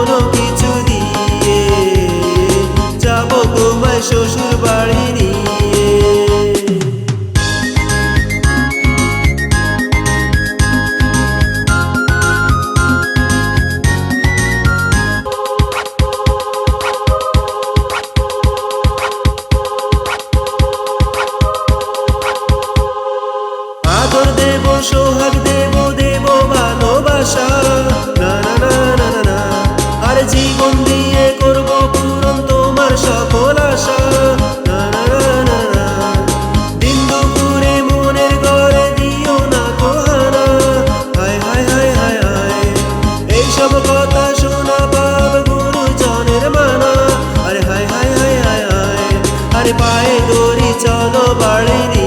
কোনো কিছু দিয়ে যাব তোমায় শ্বশুর বাড়ি নিয়ে। আদর দেব সোহাগ দেব 小豆包里